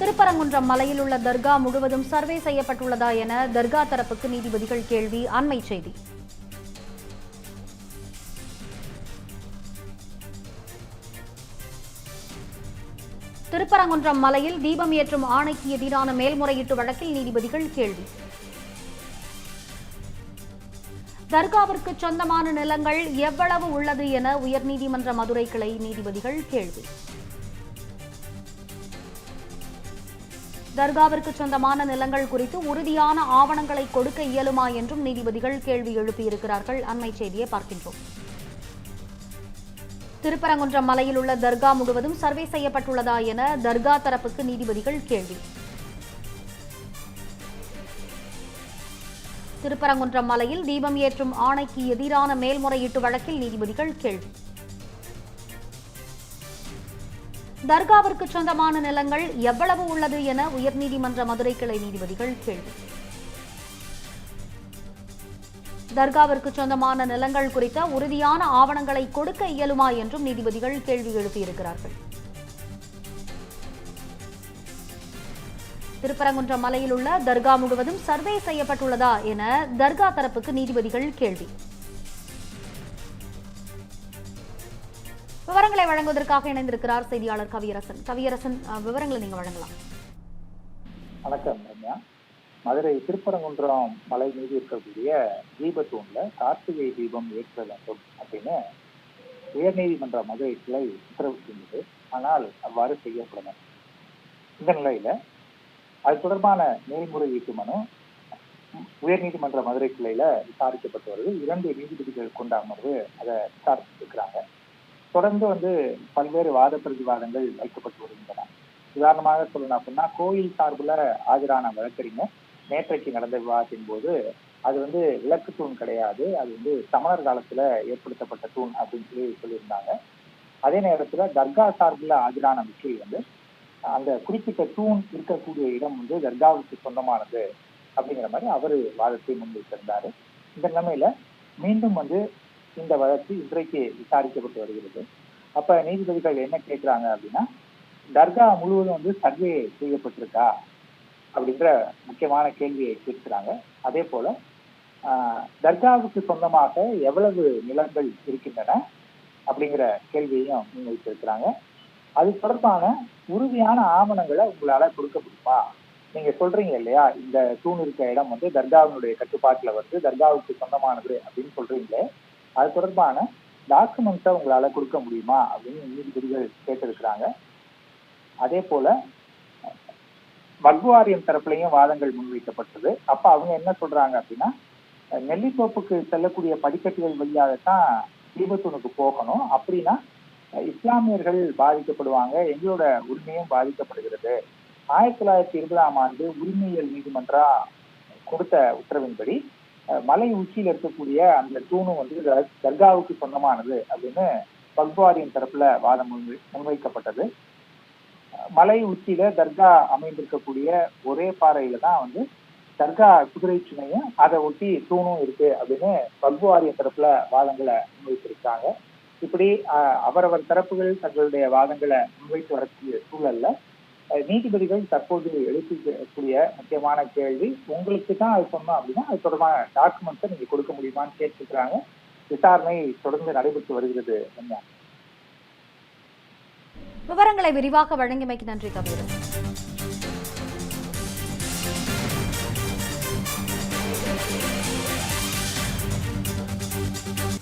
திருப்பரங்குன்றம் மலையில் உள்ள தர்கா முழுவதும் சர்வே செய்யப்பட்டுள்ளதா என தர்கா தரப்புக்கு நீதிபதிகள் கேள்வி அண்மை செய்தி. திருப்பரங்குன்றம் மலையில் தீபம் ஏற்றும் ஆணைக்கு எதிரான மேல்முறையீட்டு வழக்கில் நீதிபதிகள் கேள்வி. தர்காவிற்கு சொந்தமான நிலங்கள் எவ்வளவு உள்ளது என உயர்நீதிமன்ற மதுரை கிளை நீதிபதிகள் கேள்வி. தர்காவிற்கு சொந்தமான நிலங்கள் குறித்து உறுதியான ஆவணங்களை கொடுக்க இயலுமா என்றும் நீதிபதிகள் கேள்வி எழுப்பியிருக்கிறார்கள். அண்மை செய்தியை பார்க்கின்றோம். திருப்பரங்குன்றம் மலையில் உள்ள தர்கா முழுவதும் சர்வே செய்யப்பட்டுள்ளதா என தர்கா தரப்புக்கு நீதிபதிகள் கேள்வி. திருப்பரங்குன்றம் மலையில் தீபம் ஏற்றும் ஆணைக்கு எதிரான மேல்முறையீட்டு வழக்கில் நீதிபதிகள் கேள்வி. தர்காவிற்கு சொந்தமான நிலங்கள் எவ்வளவு உள்ளது என உயர்நீதிமன்ற மதுரை கிளை நீதிபதிகள் கேள்வி. தர்காவிற்கு சொந்தமான நிலங்கள் குறித்த உறுதியான ஆவணங்களை கொடுக்க இயலுமா என்றும் நீதிபதிகள் கேள்வி எழுப்பியிருக்கிறார்கள். திருப்பரங்குன்றம் மலையில் உள்ள தர்கா முழுவதும் சர்வே செய்யப்பட்டுள்ளதா என தர்கா தரப்புக்கு நீதிபதிகள் கேள்வி. விவரங்களை வழங்குவதற்காக இணைந்திருக்கிறார் செய்தியாளர் கவியரசன். கவியரசன் விவரங்களை நீங்க வழங்கலாம். வணக்கம் ரம்யா. மதுரை திருப்பரங்குன்றம் மலை மீது இருக்கக்கூடிய தீபத்தூண்ல கார்த்திகை தீபம் ஏற்ற வேண்டும் அப்படின்னு உயர்நீதிமன்ற மதுரை கிளை உத்தரவிட்டிருந்தது. ஆனால் அவ்வாறு செய்யப்படல. இந்த நிலையில அது தொடர்பான மேல்முறையீட்டு மனு உயர்நீதிமன்ற மதுரை கிளையில விசாரிக்கப்பட்டு வருது இரண்டு நீதிபதிகள் கொண்ட அமர்வு அதை விசாரிச்சுட்டு இருக்கிறாங்க தொடர்ந்து வந்து பல்வேறு வாத பிரதிவாதங்கள் வைக்கப்பட்டு வருகின்றன. உதாரணமாக சொல்லணும் அப்படின்னா கோயில் சார்பில் ஆஜரான வழக்கறிஞர் நேற்றைக்கு நடந்த விவாதத்தின் போது அது வந்து விளக்கு தூண் கிடையாது. அது வந்து சமணர் காலத்துல ஏற்படுத்தப்பட்ட தூண் அப்படின்னு சொல்லி சொல்லியிருந்தாங்க. அதே நேரத்துல தர்கா சார்பில் ஆஜரான வக்கீல் வந்து அந்த குறிப்பிட்ட தூண் இருக்கக்கூடிய இடம் வந்து தர்காவுக்கு சொந்தமானது அப்படிங்கிற மாதிரி அவரு வாதத்தை முன்வைத்திருந்தாரு. இந்த நிலைமையில மீண்டும் வந்து இந்த வழக்கு இன்றைக்கு விசாரிக்கப்பட்டு வருகிறது. அப்ப நீதிபதிகள் என்ன கேட்கிறாங்க அப்படின்னா தர்கா முழுவதும் வந்து சர்வே செய்யப்பட்டிருக்கா? அப்படின்ற முக்கியமான கேள்வியை கேட்கிறாங்க. அதே போல தர்காவுக்கு சொந்தமாக எவ்வளவு நிலங்கள் இருக்கின்றன அப்படிங்கிற கேள்வியையும் முன்வைத்திருக்கிறாங்க அது தொடர்பான உறுதியான ஆவணங்களை உங்களால கொடுக்க முடியுமா? நீங்க சொல்றீங்க இல்லையா? இந்த தூண் இருக்க இடம் வந்து தர்காவினுடைய கட்டுப்பாட்டுல வந்து தர்காவுக்கு சொந்தமானது அப்படின்னு சொல்றீங்களே. அது தொடர்பான டாக்குமெண்ட்ஸை உங்களால் கொடுக்க முடியுமா அப்படின்னு நீதிபதிகள் கேட்டிருக்கிறாங்க. அதே போல வல்வாரியம் தரப்புலையும் வாதங்கள் முன்வைக்கப்பட்டது. அப்ப அவங்க என்ன சொல்றாங்க அப்படின்னா நெல்லித்தோப்புக்கு செல்லக்கூடிய படிக்கட்டுகள் வழியாகத்தான் தீபத்தூனுக்கு போகணும். அப்படின்னா இஸ்லாமியர்கள் பாதிக்கப்படுவாங்க எங்களோட உரிமையும் பாதிக்கப்படுகிறது. ஆயிரத்தி தொள்ளாயிரத்தி இருபதாம் ஆண்டு உரிமையியல் நீதிமன்றம் கொடுத்த உத்தரவின்படி மலை உச்சியில் இருக்கக்கூடிய அந்த தூணும் வந்து தர்காவுக்கு சொந்தமானது அப்படின்னு பக்வாரியின் தரப்புல வாதம் முன்வை- முன்வைக்கப்பட்டது. மலை உச்சியில தர்கா அமைந்திருக்கக்கூடிய ஒரே பாறையில தான் வந்து தர்கா குதிரை சுமையும் அதை ஒட்டி தூணும் இருக்கு அப்படின்னு வக்ஃபு தரப்புல வாதங்களை முன்வைத்திருக்காங்க. இப்படி அவரவர் தரப்புகள் தங்களுடைய வாதங்களை முன்வைத்து வரக்கூடிய சூழல்ல நீதிபதிகள் தற்போது எழுப்பிக்கூடிய முக்கியமான கேள்வி உங்களுக்கு தான் அது சொன்னோம் அப்படின்னா அது தொடர்பான டாக்குமெண்ட்ஸை நீங்க கொடுக்க முடியுமான்னு கேட்டிருக்கிறாங்க. விசாரணை தொடர்ந்து நடைபெற்று வருகிறது விவரங்களை விரிவாக வழங்கியமைக்கு நன்றி கவியரசன்